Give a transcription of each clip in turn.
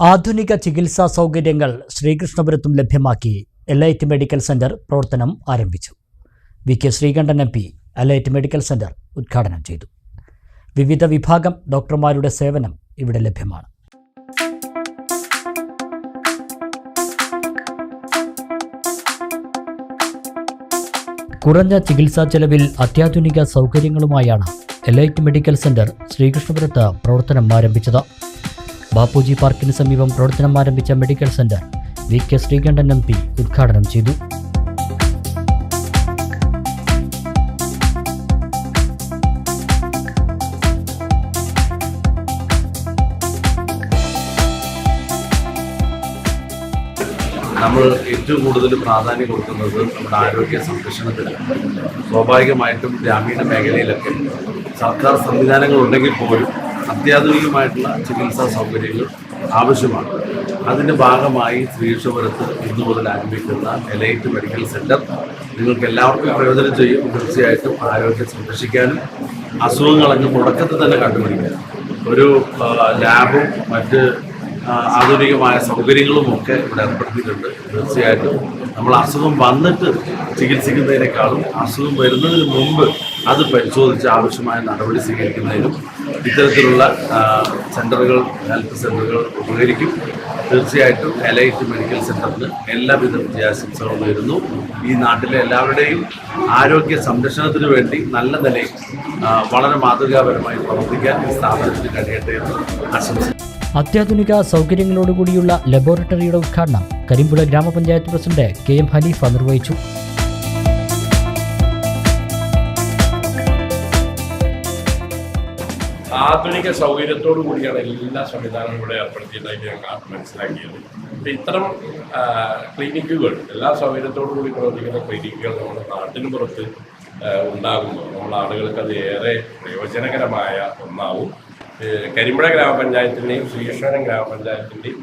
ആധുനിക ചികിത്സാ സൗകര്യങ്ങൾ ശ്രീകൃഷ്ണപുരത്തും ലഭ്യമാക്കി എലൈറ്റ് മെഡിക്കൽ സെന്റർ പ്രവർത്തനം ആരംഭിച്ചു. V. K. Sreekandan M. P elite medical centre ഉദ്ഘാടനം ചെയ്തു. വിവിധ വിഭാഗം ഡോക്ടർമാരുടെ സേവനം ഇവിടെ ലഭ്യമാണ്. കുറഞ്ഞ ചികിത്സാ ചെലവിൽ അത്യാധുനിക സൗകര്യങ്ങളുമായാണ് എലൈറ്റ് മെഡിക്കൽ സെന്റർ ശ്രീകൃഷ്ണപുരത്ത് പ്രവർത്തനം ആരംഭിച്ചത്. ബാപ്പുജി പാർക്കിന് സമീപം പ്രവർത്തനം ആരംഭിച്ച medical centre V K Sreekandan M P ഉദ്ഘാടനം ചെയ്തു. നമ്മൾ ഏറ്റവും കൂടുതൽ പ്രാധാന്യം കൊടുക്കുന്നത് നമ്മുടെ ആരോഗ്യ സംരക്ഷണത്തിലാണ് സ്വാഭാവികമായിട്ടും ഗ്രാമീണ മേഖലയിലൊക്കെ സർക്കാർ സംവിധാനങ്ങൾ ഉണ്ടെങ്കിൽ പോലും അത്യാധുനികമായിട്ടുള്ള ചികിത്സാ സൗകര്യങ്ങൾ ആവശ്യമാണ്. അതിന്റെ ഭാഗമായി ശ്രീകൃഷ്ണപുരത്ത് ഇന്നു മുതൽ ആരംഭിക്കുന്ന എലൈറ്റ് മെഡിക്കൽ സെന്റർ നിങ്ങൾക്ക് എല്ലാവർക്കും പ്രയോജനം ചെയ്യും. തീർച്ചയായിട്ടും ആരോഗ്യം സംരക്ഷിക്കാനും അസുഖങ്ങളങ്ങ് തുടക്കത്തിൽ തന്നെ കണ്ടുപിടിക്കാനും. ഒരു ലാബും മറ്റ് ആധുനികമായ സൗകര്യങ്ങളും ഒക്കെ ഇവിടെ ഏർപ്പെടുത്തിയിട്ടുണ്ട്. തീർച്ചയായിട്ടും നമ്മൾ അസുഖം വന്നിട്ട് ചികിത്സിക്കുന്നതിനേക്കാളും അസുഖം വരുന്നതിന് മുമ്പ് അത് പരിശോധിച്ച് ആവശ്യമായ നടപടി സ്വീകരിക്കുന്നതിനും ഇത്തരത്തിലുള്ള സെന്ററുകൾ ഹെൽത്ത് സെന്ററുകൾ ഉപകരിക്കും. തീർച്ചയായിട്ടും എലൈറ്റ് മെഡിക്കൽ സെന്ററിന് എല്ലാവിധ വിജയാശംസകളും നേരുന്നു. ഈ നാട്ടിലെ എല്ലാവരുടെയും ആരോഗ്യ സംരക്ഷണത്തിന് വേണ്ടി നല്ല നിലയിൽ വളരെ മാതൃകാപരമായി പ്രവർത്തിക്കാൻ ഈ സ്ഥാപനത്തിന് കഴിയട്ടെ എന്ന് ആശംസിക്കുന്നു. അത്യാധുനിക സൗകര്യങ്ങളോടുകൂടിയുള്ള ലബോറട്ടറിയുടെ ഉദ്ഘാടനം കരിമ്പുഴ ഗ്രാമപഞ്ചായത്ത് പ്രസിഡന്റ് കെ എം ഹനീഫ നിർവഹിച്ചു. ആധുനിക സൗകര്യത്തോടു കൂടിയാണ് എല്ലാ സംവിധാനവും ഇവിടെ ഏർപ്പെടുത്തിയതായിട്ട് ഞങ്ങൾ മനസ്സിലാക്കിയത്. അപ്പം ഇത്തരം ക്ലിനിക്കുകൾ എല്ലാ സൗകര്യത്തോടു കൂടി പ്രവർത്തിക്കുന്ന ക്ലിനിക്കുകൾ നമ്മുടെ നാട്ടിന് പുറത്ത് ഉണ്ടാകുമ്പോൾ നമ്മൾ ആളുകൾക്ക് അത് ഏറെ പ്രയോജനകരമായ ഒന്നാവും. കരിമ്പുഴ ഗ്രാമപഞ്ചായത്തിന്റെയും ശ്രീകൃഷ്ണപുരം ഗ്രാമപഞ്ചായത്തിന്റെയും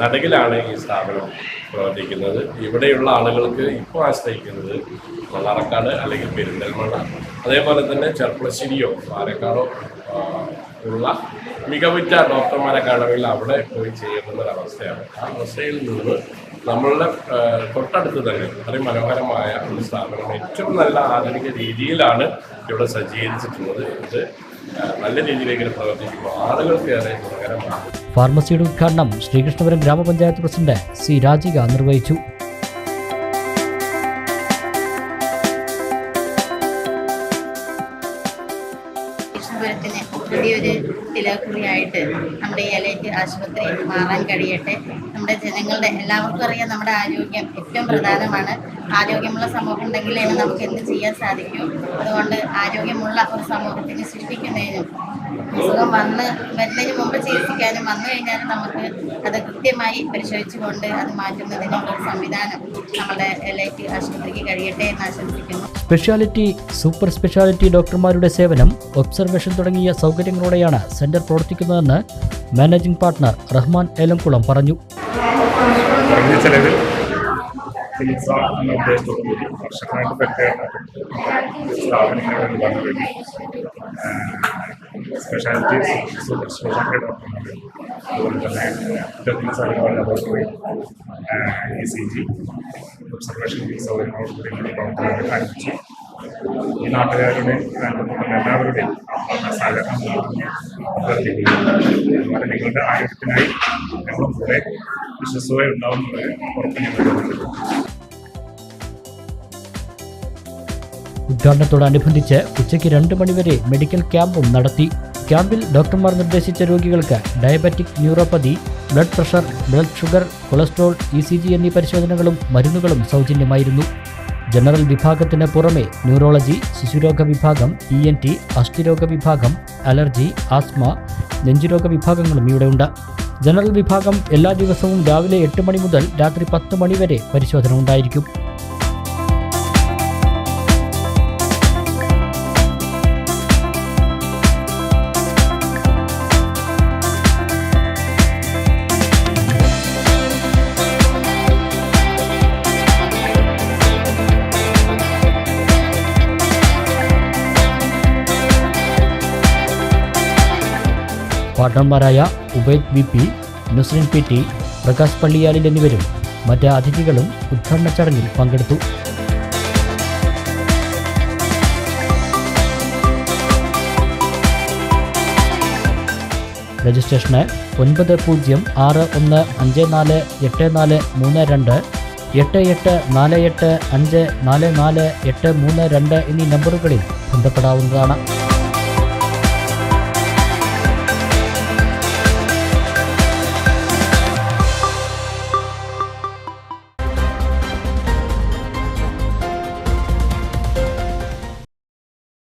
നടുകിലാണ് ഈ സ്ഥാപനം പ്രവർത്തിക്കുന്നത്. ഇവിടെയുള്ള ആളുകൾക്ക് ഇപ്പോൾ ആശ്രയിക്കുന്നത് വള്ളാറക്കാട് അല്ലെങ്കിൽ പെരിന്തൽമണ്ണ അതേപോലെ തന്നെ ചെർപ്പളശ്ശേരിയോ പാലക്കാടോ ഉള്ള മികവുറ്റ ഡോക്ടർമാരെ കാണുമെങ്കിൽ അവിടെ പോയി ചെയ്യുന്ന ഒരവസ്ഥയാണ് ആ അവസ്ഥയിൽ നിന്ന് നമ്മളുടെ തൊട്ടടുത്ത് തന്നെ അത്രയും മനോഹരമായ ഒരു സ്ഥാപനം ഏറ്റവും നല്ല ആധുനിക രീതിയിലാണ് ഇവിടെ സജ്ജീകരിച്ചിട്ടുള്ളത്. ഇത് നല്ല രീതിയിലേക്ക് പ്രവർത്തിക്കുമ്പോൾ ആളുകൾക്ക് ഏറെ ഗുണകരമാണ് ഫാർമസിയുടെ ഉദ്ഘാടനം ശ്രീകൃഷ്ണപുരം ഗ്രാമപഞ്ചായത്ത് പ്രസിഡന്റ് സി രാജിക നിർവഹിച്ചു. പുതിയൊരു തിലക്കുറിയായിട്ട് നമ്മുടെ ഈ എലൈറ്റ് ആശുപത്രി മാറാൻ കഴിയട്ടെ. നമ്മുടെ ജനങ്ങളുടെ എല്ലാവർക്കും അറിയാം നമ്മുടെ ആരോഗ്യം ഏറ്റവും പ്രധാനമാണ്. ആരോഗ്യമുള്ള സമൂഹം ഉണ്ടെങ്കിലേ നമുക്ക് എന്ത് ചെയ്യാൻ സാധിക്കൂ? അതുകൊണ്ട് ആരോഗ്യമുള്ള ഒരു സമൂഹത്തിന് സൃഷ്ടിക്കുന്നതിനും അസുഖം വന്ന് വരുന്നതിന് മുമ്പ് ചികിത്സിക്കാനും വന്നു കഴിഞ്ഞാൽ നമുക്ക് അത് കൃത്യമായി പരിശോധിച്ചുകൊണ്ട് അത് മാറ്റുന്നതിനുള്ള ഒരു സംവിധാനം നമ്മുടെ എലൈറ്റ് ആശുപത്രിക്ക് കഴിയട്ടെ എന്ന് ആശംസിക്കുന്നു. സ്പെഷ്യാലിറ്റി സൂപ്പർ സ്പെഷ്യാലിറ്റി ഡോക്ടർമാരുടെ സേവനം ഒബ്സർവേഷൻ തുടങ്ങിയ സൗകര്യങ്ങളോടെയാണ് സെന്റർ പ്രവർത്തിക്കുന്നതെന്ന് മാനേജിംഗ് പാർട്ണർ റഹ്മാൻ ഏലംകുളം പറഞ്ഞു. കുറഞ്ഞ അതുപോലെ തന്നെ സി ജി ഒബ്സർവേഷൻ സൗകര്യങ്ങളോടുകൂടി കൂടി ആരംഭിച്ചു ഈ നാട്ടുകാരുടെയും ബന്ധപ്പെട്ട എല്ലാവരുടെയും ആത്മാർത്ഥ സഹകരണം അതുപോലെ നിങ്ങളുടെ ആരോഗ്യത്തിനായി ഞങ്ങളും കൂടെ വിശ്വസമായി ഉണ്ടാവുന്നത് ഉദ്ഘാടനത്തോടനുബന്ധിച്ച് ഉച്ചയ്ക്ക് രണ്ട് മണിവരെ മെഡിക്കൽ ക്യാമ്പും നടത്തി. ക്യാമ്പിൽ ഡോക്ടർമാർ നിർദ്ദേശിച്ച രോഗികൾക്ക് diabetic neuropathy blood pressure blood sugar cholesterol E C G എന്നീ പരിശോധനകളും മരുന്നുകളും സൗജന്യമായിരുന്നു. ജനറൽ വിഭാഗത്തിന് പുറമെ ന്യൂറോളജി ശിശുരോഗ വിഭാഗം ഇ എൻ ടി അസ്ഥിരോഗ വിഭാഗം അലർജി ആസ്മ നെഞ്ചുരോഗ വിഭാഗങ്ങളും ഇവിടെയുണ്ട് ജനറൽ വിഭാഗം എല്ലാ ദിവസവും രാവിലെ എട്ട് മണി മുതൽ രാത്രി പത്ത് മണി വരെ പരിശോധന ഉണ്ടായിരിക്കും. പാർട്ണർമാരായ Ubaid V P Nusrin P T Prakash Palliyalil എന്നിവരും മറ്റ് അതിഥികളും ഉദ്ഘാടന ചടങ്ങിൽ പങ്കെടുത്തു. രജിസ്ട്രേഷന് ഒൻപത് പൂജ്യം ആറ് ഒന്ന് അഞ്ച് നാല് എട്ട് നാല് മൂന്ന് രണ്ട് എട്ട് എട്ട് നാല് എട്ട് അഞ്ച് നാല് നാല് എട്ട് മൂന്ന് രണ്ട് എന്നീ നമ്പറുകളിൽ ബന്ധപ്പെടാവുന്നതാണ്.